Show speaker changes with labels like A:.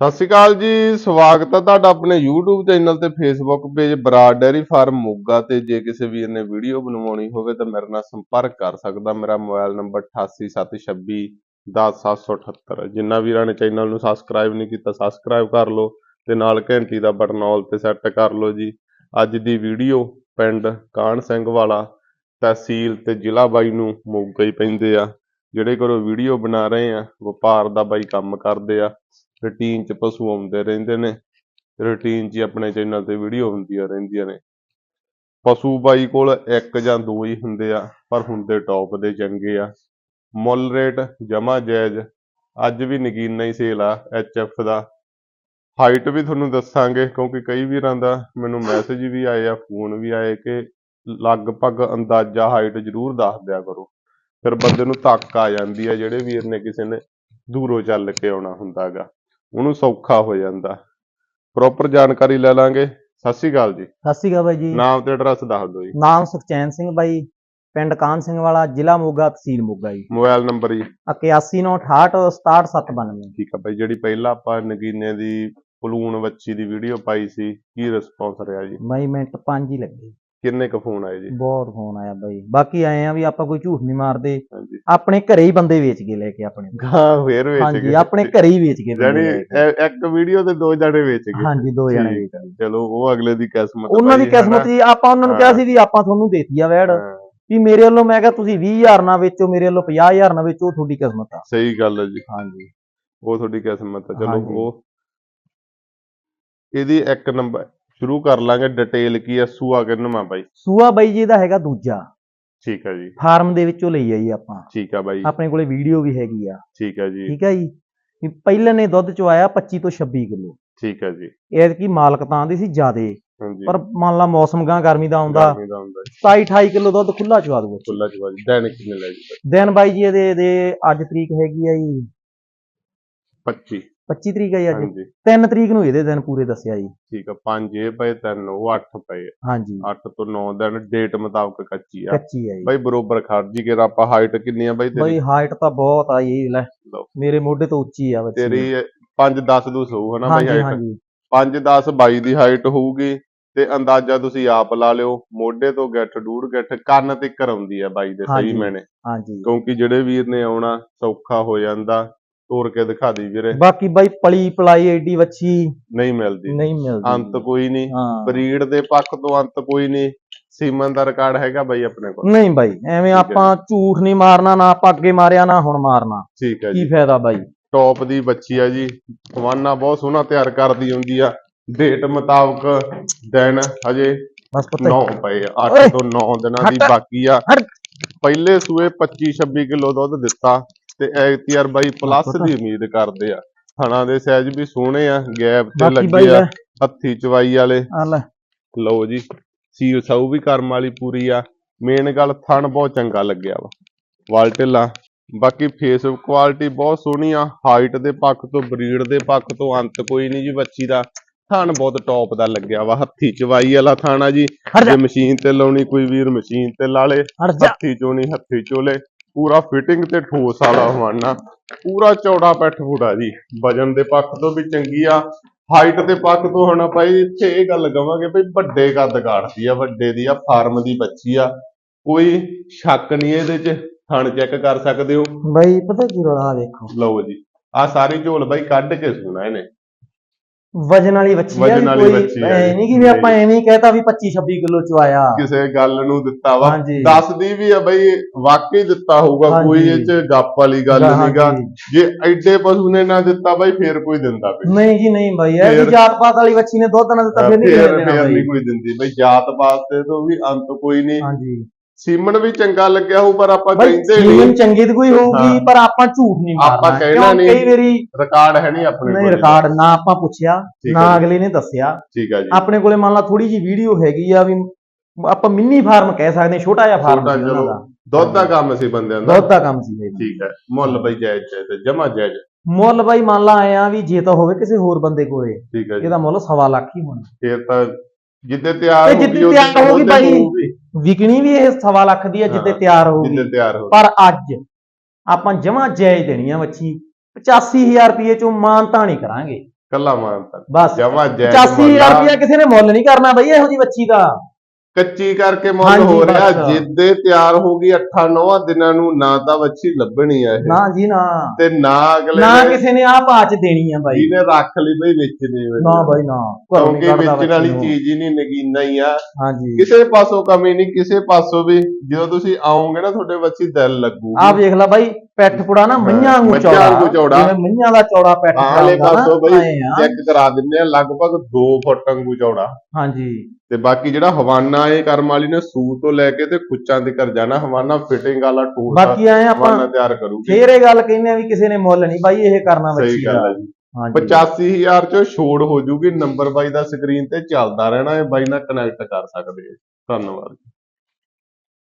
A: ਸਤਿ ਸ਼੍ਰੀ ਅਕਾਲ ਜੀ, ਸਵਾਗਤ ਹੈ ਤੁਹਾਡਾ ਆਪਣੇ YouTube ਚੈਨਲ ਤੇ Facebook page Brar dairy farm Moga ਤੇ। ਜੇ ਕਿਸੇ ਵੀਰ ਨੇ ਵੀਡੀਓ ਬਣਵਾਉਣੀ ਹੋਵੇ ਤਾਂ ਮੇਰੇ ਨਾਲ ਸੰਪਰਕ ਕਰ ਸਕਦਾ। ਮੇਰਾ ਮੋਬਾਈਲ ਨੰਬਰ 8876 10778 ਜਿੰਨਾ ਵੀਰਾਂ ਨੇ ਚੈਨਲ ਨੂੰ ਸਬਸਕ੍ਰਾਈਬ ਨਹੀਂ ਕੀਤਾ ਸਬਸਕ੍ਰਾਈਬ ਕਰ ਲਓ ਤੇ ਨਾਲ ਘੰਟੀ ਦਾ ਬਟਨ ਆਲ ਤੇ ਸੈੱਟ ਕਰ ਲਓ ਜੀ। ਅੱਜ ਦੀ ਵੀਡੀਓ ਪਿੰਡ ਕਾਹਨ ਸਿੰਘ ਵਾਲਾ ਤਹਿਸੀਲ ਤੇ ਜ਼ਿਲ੍ਹਾ ਬਾਈ ਨੂੰ ਮੋਗਾ ਹੀ ਪੈਂਦੇ ਆ। ਜਿਹੜੇ ਘਰੋਂ ਵੀਡੀਓ ਬਣਾ ਰਹੇ ਆ, ਵਪਾਰ ਦਾ ਬਾਈ ਕੰਮ ਕਰਦੇ ਆ। ਰੂਟੀਨ ਚ ਪਸ਼ੂ ਆਉਂਦੇ ਰਹਿੰਦੇ ਨੇ ਰੂਟੀਨ ਚ ਹੀ ਆਪਣੇ ਚੈਨਲ ਤੇ ਵੀਡੀਓ ਹੁੰਦੀਆਂ ਰਹਿੰਦੀਆਂ ਨੇ। ਪਸ਼ੂ ਬਾਈ ਕੋਲ ਇੱਕ ਜਾਂ ਦੋ ਹੀ ਹੁੰਦੇ ਆ, ਪਰ ਹੁੰਦੇ ਟੌਪ ਦੇ ਚੰਗੇ ਆ। ਮੁੱਲ ਰੇਟ ਜਮਾ ਜਾਇਜ਼, ਅੱਜ ਵੀ ਨਗੀਨਾ ਹੀ ਸੇਲ ਆ ਐਫ ਦਾ। ਹਾਈਟ ਵੀ ਤੁਹਾਨੂੰ ਦੱਸਾਂਗੇ, ਕਿਉਂਕਿ ਕਈ ਵੀਰਾਂ ਦਾ ਮੈਨੂੰ ਮੈਸੇਜ ਵੀ ਆਏ ਆ ਫੋਨ ਵੀ ਆਏ ਕਿ ਲਗਭਗ ਅੰਦਾਜ਼ਾ ਹਾਈਟ ਜ਼ਰੂਰ ਦੱਸ ਦਿਆ ਕਰੋ। ਫਿਰ ਬੰਦੇ ਨੂੰ ਤੱਕ ਆ ਜਾਂਦੀ ਆ, ਜਿਹੜੇ ਵੀਰ ਨੇ ਕਿਸੇ ਨੇ ਦੂਰੋਂ ਚੱਲ ਕੇ ਆਉਣਾ ਹੁੰਦਾਗਾ ਉਹਨੂੰ ਸੌਖਾ ਹੋ ਜਾਂਦਾ। ਪ੍ਰੋਪਰ ਜਾਣਕਾਰੀ ਲੈ ਲਾਂਗੇ। ਸਤਿ ਸ਼੍ਰੀ ਅਕਾਲ ਜੀ।
B: ਸਤਿ ਸ਼੍ਰੀ ਅਕਾਲ ਬਾਈ ਜੀ।
A: ਨਾਮ ਤੇ ਐਡਰੈਸ ਦੱਸ ਦਿਓ ਜੀ।
B: ਨਾਮ ਸੁਖਚੈਨ ਸਿੰਘ ਬਾਈ ਪਿੰਡ ਕਾਨ ਸਿੰਘ ਵਾਲਾ ਜ਼ਿਲ੍ਹਾ ਮੋਗਾ ਤਹਿਸੀਲ ਮੋਗਾ ਜੀ।
A: ਮੋਬਾਈਲ ਨੰਬਰ ਜੀ।
B: 8198676792
A: ਠੀਕ ਆ ਬਾਈ ਜਿਹੜੀ ਪਹਿਲਾਂ ਆਪਾਂ ਨਗੀਨੇ ਦੀ ਪਲੂਣ ਵੱਛੀ ਦੀ ਵੀਡੀਓ ਪਾਈ ਸੀ ਕੀ ਰਿਸਪੌਂਸ ਰਿਹਾ ਜੀ?
B: ਬਾਈ ਮਿੰਟ ਪੰਜ ਹੀ ਲੱਗੇ।
A: ਕਿੰਨੇ ਕ ਫੋਨ ਆਏ ਜੀ?
B: ਬਹੁਤ ਫੋਨ ਆਇਆ ਬਾਈ। ਬਾਕੀ ਆਏ ਆ ਵੀ ਆਪਾਂ ਕੋਈ ਝੂਠ ਨਹੀਂ ਮਾਰਦੇ।
A: ਹਾਂਜੀ।
B: ਆਪਣੇ ਘਰੇ ਹੀ ਬੰਦੇ ਵੇਚ ਕੇ ਲੈ ਕੇ ਆਪਣੇ
A: ਹਾਂ ਫੇਰ ਵੇਚ
B: ਹਾਂਜੀ
A: ਗਏ
B: ਆਪਣੇ ਘਰੇ ਹੀ ਵੇਚ ਕੇ
A: ਜਾਨੀ ਇੱਕ ਵੀਡੀਓ ਤੇ ਦੋ ਜਣੇ ਵੇਚ ਗਏ
B: ਹਾਂਜੀ ਦੋ ਜਣੇ ਵੇਚ ਗਏ।
A: ਚਲੋ ਉਹ ਅਗਲੇ ਦੀ ਕਿਸਮਤ
B: ਉਹਨਾਂ ਦੀ ਕਿਸਮਤ ਜੀ ਆਪਾਂ ਉਹਨਾਂ ਨੂੰ ਕਿਹਾ ਸੀ ਵੀ ਆਪਾਂ ਤੁਹਾਨੂੰ ਦੇਤੀ ਆ ਵੈੜ। ਵੀ ਮੇਰੇ ਵੱਲੋਂ ਮੈਂ ਕਿਹਾ ਤੁਸੀਂ 20000 ਨਾ ਵੇਚੋ ਮੇਰੇ ਵੱਲੋਂ 50000 ਨਾ ਵੇਚੋ ਤੁਹਾਡੀ ਕਿਸਮਤ ਆ।
A: ਸਹੀ ਗੱਲ ਹੈ ਜੀ।
B: ਹਾਂਜੀ।
A: ਉਹ ਤੁਹਾਡੀ ਕਿਸਮਤ ਹੈ ਚਲੋ
B: ਹਾਂਜੀ।
A: ਉਹ ਇਹਦੀ ਇੱਕ ਨੰਬਰ ਸ਼ੁਰੂ ਕਰ ਲਾਂਗੇ ਡਿਟੇਲ ਕੀ ਹੈ ਸੂਆ ਕਿੰਨਵਾਂ ਬਾਈ?
B: ਸੂਆ ਬਾਈ ਜੀ ਦਾ ਹੈਗਾ ਦੂਜਾ।
A: ਠੀਕ ਹੈ ਜੀ।
B: ਫਾਰਮ ਦੇ ਵਿੱਚੋਂ ਲਈ ਆ ਜੀ ਆਪਾਂ।
A: ਠੀਕ ਹੈ ਬਾਈ।
B: ਆਪਣੇ ਕੋਲੇ ਵੀਡੀਓ ਵੀ ਹੈਗੀ ਆ।
A: ਠੀਕ ਹੈ ਜੀ।
B: ਠੀਕ ਹੈ ਜੀ। ਵੀ ਪਹਿਲੇ ਨੇ ਦੁੱਧ ਚਵਾਇਆ 25 ਤੋਂ 26 ਕਿਲੋ।
A: ਠੀਕ ਹੈ ਜੀ।
B: ਇਹ ਕੀ ਮਾਲਕ ਤਾਂ ਦੀ ਸੀ ਜਿਆਦੇ। ਪਰ ਮੰਨ ਲਾ ਮੌਸਮ ਗਾਂ ਗਰਮੀ ਦਾ ਆਉਂਦਾ।
A: ਗਰਮੀ ਦਾ ਹੁੰਦਾ ਜੀ।
B: 27 28 ਕਿਲੋ ਦੁੱਧ ਖੁੱਲਾ ਚਵਾ ਦੂਗਾ
A: ਖੁੱਲਾ ਚਵਾ ਜੀ। ਦੈਨਿਕ ਕਿੰਨੇ ਲੈ ਜੀ?
B: ਦਿਨ ਬਾਈ ਜੀ ਇਹਦੇ ਇਹਦੇ ਅੱਜ ਤਰੀਕ ਹੈਗੀ ਆ ਜੀ।
A: 25
B: 25 ਤਰੀਕ ਹੈ ਜੀ ਅੱਜ।
A: ਹਾਂਜੀ।
B: 3 ਤਰੀਕ ਨੂੰ ਇਹਦੇ ਦਿਨ ਪੂਰੇ ਦੱਸਿਆ ਜੀ।
A: ਠੀਕ ਹੈ 5 ਇਹ ਪਏ 3 ਉਹ 8 ਪਏ।
B: ਹਾਂਜੀ।
A: 8 ਤੋਂ 9 ਦਿਨ ਡੇਟ ਮੁਤਾਬਕ ਕੱਚੀ ਆ।
B: ਕੱਚੀ ਹੈ ਜੀ।
A: ਬਾਈ ਬਰੋਬਰ ਖਰਜੀ ਕੇ ਆਪਾਂ ਹਾਈਟ ਕਿੰਨੀ ਆ ਬਾਈ ਤੇਰੀ?
B: ਬਾਈ ਹਾਈਟ ਤਾਂ ਬਹੁਤ ਆ ਜੀ ਲੈ। ਮੇਰੇ ਮੋਢੇ ਤੋਂ ਉੱਚੀ ਆ ਬੱਚੀ।
A: ਤੇਰੀ 5 10 ਦੂਸ ਹੋਊ ਹਨਾ ਬਾਈ
B: ਹਾਂਜੀ
A: ਹਾਈਟ
B: ਹਾਂਜੀ।
A: 5 10 22 ਦੀ ਹਾਈਟ ਹੋਊਗੀ ਤੇ ਅੰਦਾਜ਼ਾ ਤੁਸੀਂ ਆਪ ਲਾ ਲਿਓ ਮੋਢੇ ਤੋਂ ਗਿੱਠ ਡੂੜ ਗਿੱਠ ਕੰਨ ਤੱਕ ਆਉਂਦੀ ਆ ਬਾਈ ਦੇ ਸਹੀ। ਮੈਨੇ।
B: ਹਾਂਜੀ।
A: ਕਿਉਂਕਿ ਜਿਹੜੇ ਵੀਰ ਨੇ ਆਉਣਾ ਸੌਖਾ ਹੋ ਜਾਂਦਾ। ਤੋਰ ਕੇ ਦਿਖਾ ਦੀ ਵੀਰੇ।
B: ਬਾਕੀ ਬਾਈ ਪਲੀ ਪਲਾਈ ਐਡੀ ਵੱਛੀ
A: ਨਹੀਂ ਮਿਲਦੀ।
B: ਨਹੀਂ ਮਿਲਦੀ।
A: ਅੰਤ ਕੋਈ ਨਹੀਂ। ਬਰੀਡ ਦੇ ਪੱਖ ਤੋਂ ਅੰਤ ਕੋਈ ਨਹੀਂ। ਸੀਮਨ ਦਾ ਰਿਕਾਰਡ ਹੈਗਾ ਬਾਈ ਆਪਣੇ ਕੋਲ।
B: ਨਹੀਂ ਬਾਈ ਐਵੇਂ। ਆਪਾਂ ਝੂਠ ਨਹੀਂ ਮਾਰਨਾ ਨਾ ਆਪਾਂ ਅੱਗੇ ਮਾਰਿਆ ਨਾ ਹੁਣ ਮਾਰਨਾ।
A: ਠੀਕ ਹੈ
B: ਕੀ
A: ਜੀ।
B: ਫਾਇਦਾ ਬਾਈ?
A: ਟੌਪ ਦੀ ਬੱਚੀ ਆ ਜੀ। ਖਵਾਨਾ ਬਹੁਤ ਸੋਹਣਾ ਤਿਆਰ ਕਰਦੀ ਹੁੰਦੀ ਆ। ਡੇਟ ਮੁਤਾਬਕ ਦਿਨ ਹਜੇ
B: ਬਸ ਪਤਾ।
A: 9 ਪਏ 8
B: ਓਏ।
A: ਤੋਂ 9 ਦਿਨਾਂ ਦੀ। ਬਾਕੀ ਆ। ਪਹਿਲੇ ਸੂਏ 25 26 ਕਿਲੋ ਦੁੱਧ ਦਿੱਤਾ। ਤੇ ਐਤੀਆਰ ਬਾਈ ਪਲੱਸ। ਦੀ ਉਮੀਦ ਕਰਦੇ ਆ। ਥਣਾ ਦੇ ਸਾਈਜ਼ ਵੀ ਸੋਹਣੇ ਆ ਗੈਪ ਤੇ ਲੱਗੇ ਆ ਹੱਥੀ ਚਵਾਈ ਵਾਲੇ। ਲਓ ਜੀ ਸੀਲ ਸਾਊ ਵੀ ਕਰਮ ਵਾਲੀ ਪੂਰੀ ਆ। ਮੇਨ ਗੱਲ ਥਣ ਬਹੁਤ ਚੰਗਾ ਲੱਗਿਆ ਵਾ। ਵਾਲ ਢਿੱਲਾ। ਬਾਕੀ ਫੇਸ ਕੁਆਲਿਟੀ ਬਹੁਤ ਸੋਹਣੀ ਆ। ਹਾਈਟ ਦੇ ਪੱਖ ਤੋਂ ਬਰੀਡ ਦੇ ਪੱਖ ਤੋਂ ਅੰਤ ਕੋਈ ਨਹੀਂ ਜੀ ਬੱਚੀ ਦਾ। ਥਣ ਬਹੁਤ ਟੌਪ ਦਾ ਲੱਗਿਆ ਵਾ। ਹੱਥੀ ਚਵਾਈ ਵਾਲਾ ਥਾਣਾ ਜੀ।
B: ਜਾ।
A: ਮਸ਼ੀਨ ਤੇ ਲਾਉਣੀ ਕੋਈ ਵੀਰ ਮਸ਼ੀਨ ਤੇ ਲਾ ਲੇ। ਹੱਥੀ ਚੋਣੀ ਹੱਥੀ ਚੋਲੇ। ਪੂਰਾ ਫਿਟਿੰਗ ਤੇ ਠੋਸ ਵਾਲਾ ਹਵਾਨਾ ਪੂਰਾ ਚੌੜਾ ਪੈਠ ਫੁੱਟਾ ਜੀ। ਵਜਨ ਦੇ ਪੱਖ ਤੋਂ ਵੀ ਚੰਗੀ ਆ। ਹਾਈਟ ਦੇ ਪੱਖ ਤੋਂ ਹੁਣ ਆਪਾਂ ਇੱਥੇ ਇਹ ਗੱਲ ਕਵਾਂਗੇ ਵੀ ਵੱਡੇ ਕੱਦ ਕਾੜਦੀ ਆ ਵੱਡੇ ਦੀ ਆ ਫਾਰਮ ਦੀ ਬੱਚੀ ਆ। ਕੋਈ ਸ਼ੱਕ ਨਹੀਂ ਇਹਦੇ 'ਚ ਥਣ ਚੈੱਕ ਕਰ ਸਕਦੇ ਹੋ।
B: ਬਾਈ ਪਤਾ ਕੀ ਰੋਲਾ ਵੇਖੋ
A: ਲਓ ਜੀ ਆ ਸਾਰੀ ਝੋਲ ਬਾਈ ਕੱਢ ਕੇ ਸੁਣਾ ਇਹਨੇ।
B: ਵਜਨ ਵਾਲੀ ਵੱਛੀ ਆ
A: ਵਜਨ
B: ਵੀ
A: ਵਾਲੀ
B: ਕੋਈ।
A: ਆ ਜੀ।
B: ਨਹੀਂ ਕਿ ਵੀ ਆਪਾਂ ਐਵੇਂ ਹੀ ਕਹਿਤਾ ਵੀ 25 26 ਕਿਲੋ ਚ ਆਇਆ।
A: ਕਿਸੇ ਗੱਲ ਨੂੰ ਦਿੱਤਾ ਵਾ।
B: ਹਾਂਜੀ।
A: ਦੱਸਦੀ ਵੀ ਆ ਬਈ ਵਾਕਈ ਦਿੱਤਾ ਹੋਊਗਾ
B: ਹਾਂਜੀ।
A: ਕੋਈ ਇਹ 'ਚ ਗੱਪ ਵਾਲੀ ਗੱਲ
B: ਹਾਂਜੀ।
A: ਨਹੀਂਗਾ ਜੇ ਐਡੇ ਪਸ਼ੂ ਨੇ ਨਾ ਦਿੱਤਾ ਬਾਈ ਫੇਰ ਕੋਈ ਦਿੰਦਾ ਵੀ
B: ਨਹੀਂ ਜੀ ਨਹੀਂ ਬਾਈ। ਇਹ
A: ਫੇਰ-
B: ਜਾਤ ਪਾਤ ਵਾਲੀ ਵੱਛੀ ਨੇ ਦੁੱਧ ਨਾ ਦਿੱਤਾ ਫਿਰ ਨਹੀਂ
A: ਫੇਰ
B: ਦੇਣਾ
A: ਫੇਰ
B: ਬਾਈ।
A: ਨਹੀਂ ਕੋਈ ਦਿੰਦੀ ਬਈ। ਜਾਤ ਪਾਤ ਤੇ ਤੋਂ ਵੀ ਅੰਤ ਕੋਈ ਨਹੀਂ
B: ਹਾਂਜੀ।
A: ਸੀਮਨ ਵੀ ਚੰਗਾ ਲੱਗਿਆ ਹੋਊ ਪਰ ਆਪਾਂ ਕਹਿੰਦੇ ਨਹੀਂ।
B: ਚੰਗੀ ਤੇ ਕੋਈ ਹੋਊਗੀ
A: ਹਾਂ।
B: ਪਰ ਆਪਾਂ ਝੂਠ ਨਹੀਂ ਮਾਰਨਾ।
A: ਆਪਾਂ ਕਹਿਣਾ? ਨਹੀਂ।
B: ਕਈ ਵਾਰੀ
A: ਰਿਕਾਰਡ ਹੈ ਨਹੀਂ ਆਪਣੇ
B: ਨਹੀਂ
A: ਕੋਲ।
B: ਰਿਕਾਰਡ ਨਾ ਆਪਾਂ ਪੁੱਛਿਆ ਨਾ
A: ਹੈ।
B: ਅਗਲੇ ਨੇ ਦੱਸਿਆ।
A: ਠੀਕ ਹੈ ਜੀ।
B: ਆਪਣੇ ਕੋਲੇ ਮੰਨ ਲਾ ਥੋੜੀ ਜੀ ਵੀਡੀਓ ਹੈਗੀ ਆ ਵੀ ਆਪਾਂ ਮਿੰਨੀ ਫਾਰਮ ਕਹਿ ਸਕਦੇ ਹਾਂ, ਛੋਟਾ ਜਿਹਾ ਫਾਰਮ
A: ਚਲੋ। ਦੁੱਧ ਦਾ ਕੰਮ ਸੀ ਬੰਦਿਆਂ ਦਾ।
B: ਦੁੱਧ ਦਾ ਕੰਮ ਸੀ
A: ਠੀਕ ਹੈ। ਮੁੱਲ ਬਈ ਜਾਇਜ਼ ਜਾਇਜ਼ ਜਮਾ ਜਾਇਜ਼।
B: ਮੁੱਲ ਬਾਈ ਮੰਨ ਲਾ ਆਏ ਆ ਵੀ ਜੇ ਤਾਂ ਹੋਵੇ ਕਿਸੇ ਹੋਰ ਬੰਦੇ ਕੋਲੇ
A: ਹੈ
B: ਇਹਦਾ ਮੁੱਲ ਸਵਾ ਲੱਖ ਹੀ ਹੋਣਾ।
A: ਫੇਰ ਤਾਂ ਜਿੱਦੇ ਤਿਆਰ
B: ਤੇ
A: ਹੋਊਗੀ
B: ਜਿੱਦੇ ਤਿਆਰ ਹੋਊਗੀ।
A: ਹੋਊਗੀ,
B: ਵਿਕਣੀ ਵੀ ਇਹ ਸਵਾ ਲੱਖ ਦੀ
A: ਹਾਂ,
B: ਤਿਆਰ ਹੋਊਗੀ
A: ਜਿੱਦੇ ਤਿਆਰ ਹੋ
B: ਪਰ ਅੱਜ ਆਪਾਂ ਜਮਾ ਜਾਇਜ਼ ਦੇਣੀ ਆ ਵੱਛੀ 85000 ਰੁਪਏ ਚੋਂ ਮਾਨਤਾ ਨਹੀਂ ਕਰਾਂਗੇ।
A: ਕੱਲਾ ਮਾਨਤਾ
B: ਬਸ
A: ਜਮਾ ਜੈ
B: 85000 ਰੁਪਇਆ ਕਿਸੇ ਨੇ ਮੁੱਲ ਨਹੀਂ ਕਰਨਾ ਬਈ ਇਹੋ ਜੀ ਬੱਚੀ ਦਾ।
A: ਕੱਚੀ ਕਰਕੇ ਮੁੱਲ ਹੋ ਰਿਹਾ। ਜਿੱਦੇ ਤਿਆਰ ਹੋ ਗਈ 8-9 ਦਿਨਾਂ ਨੂੰ ਨਾ ਤਾਂ ਵੱਛੀ ਲੱਭਣੀ ਆ ਇਹ।
B: ਨਾ ਜੀ ਨਾ।
A: ਤੇ ਨਾ ਅਗਲੇ
B: ਨਾ ਕਿਸੇ ਨੇ ਆਹ ਭਾਅ ਚ ਦੇਣੀ ਆ ਬਾਈ।
A: ਜਿਹਨੇ ਰੱਖ ਲਈ ਬਈ ਵੇਚਣੀ ਹੋਵੇ
B: ਨਾ ਬਾਈ ਨਾ।
A: ਕਿਉਂਕਿ ਵੇਚਣ ਵਾਲੀ। ਚੀਜ਼ ਹੀ ਨਹੀਂ ਨਗੀਨਾ ਹੀ ਆ।
B: ਹਾਂਜੀ।
A: ਕਿਸੇ ਪਾਸੋਂ ਕਮੀ ਨਹੀਂ ਕਿਸੇ ਪਾਸੋਂ ਵੀ। ਜਦੋਂ ਤੁਸੀਂ ਆਓਗੇ ਨਾ ਤੁਹਾਡੇ ਬੱਚੀ ਦਿਲ ਲੱਗੂਗੀ।
B: ਆਹ ਵੇਖ ਲੈ ਬਾਈ ਪੈਠ ਪੁੜਾ ਨਾ ਮਈਆਂ
A: ਮੱਝਾਂ
B: ਚੌੜਾ
A: ਵਾਂਗੂ ਚੌੜਾ।
B: ਜਿਵੇਂ ਮਈਆਂ ਦਾ ਚੌੜਾ ਪੈਠ ਪੁੜਾ ਹੁੰਦਾ
A: ਪਾਸੋਂ
B: ਨਾ,
A: ਬਈ। ਚੈੱਕ ਕਰਾ ਦਿੰਦੇ ਆ ਲਗਭਗ 2 ਫੁੱਟ ਵਾਂਗੂ ਚੌੜਾ।
B: ਹਾਂਜੀ।
A: ਤੇ ਬਾਕੀ ਜਿਹੜਾ ਹਵਾਨਾ ਇਹ ਕਰਮ ਵਾਲੀ ਨੇ ਸੂ ਤੋਂ ਲੈ ਕੇ ਤੇ ਖੁੱਚਾਂ ਤੱਕ ਜਾਣਾ ਹਵਾਨਾ ਫਿਟਿੰਗ ਵਾਲਾ ਟੂਲ
B: ਬਾਕੀ ਆਏ ਆਪਾਂ
A: ਹਵਾਨਾ ਤਿਆਰ ਕਰੂਗੀ।
B: ਫੇਰ ਇਹ ਗੱਲ ਕਹਿੰਦੇ ਆ ਵੀ ਕਿਸੇ ਨੇ ਮੁੱਲ ਨਹੀਂ ਬਾਈ ਇਹ ਕਰਨਾ
A: ਸਹੀ
B: ਬੱਚੀ
A: ਗੱਲ
B: ਦਾ
A: ਹੈ ਜੀ।
B: ਹਾਂਜੀ।
A: 85000 ਚੋਂ ਛੋੜ ਹੋ ਜੂਗੀ ਨੰਬਰ ਬਾਈ ਦਾ ਸਕਰੀਨ ਤੇ ਚੱਲਦਾ ਰਹਿਣਾ ਹੈ ਬਾਈ ਨਾਲ ਕਨੈਕਟ ਕਰ ਸਕਦੇ ਹੋ ਧੰਨਵਾਦ।